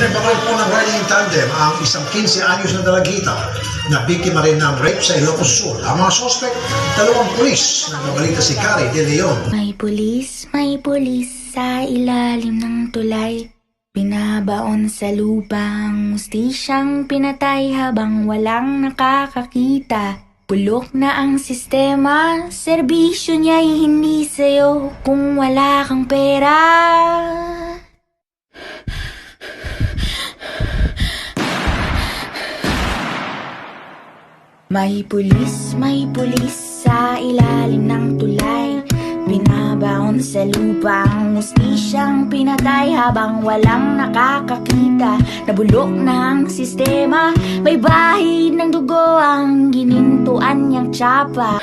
Pinagbabalik po ng riding in tandem ang isang 15 anyos na dalagita na biktima rin ng rape sa Ilocos Sur. Ang mga sospek, dalawang pulis na nabalita si Cari De Leon. May pulis, may pulis sa ilalim ng tulay. Binabaon sa lupang mustisyang pinatay habang walang nakakakita. Bulok na ang sistema, serbisyo niya'y hindi sa'yo kung wala kang pera. May pulis, may pulis sa ilalim ng tulay. Binabaon sa lupa ang mustisyang pinatay Habang walang nakakakita. Nabulok na ang sistema May bahid ng dugo ang ginintuan niyang tsapa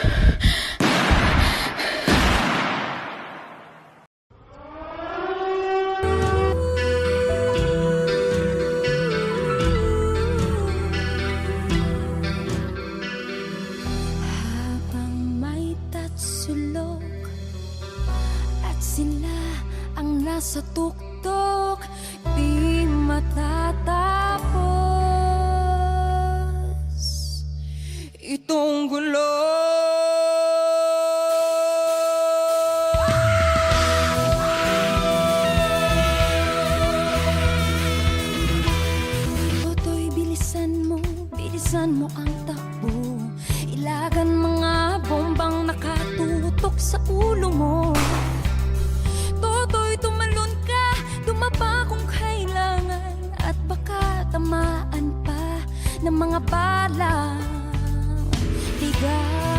ang nasa tuktok Di matatapos. Itong gulo. Toto'y bilisan mo, bilisan mo ang takbo. Ilagan mga bombang nakatutok sa ulo ng mga balang Bigat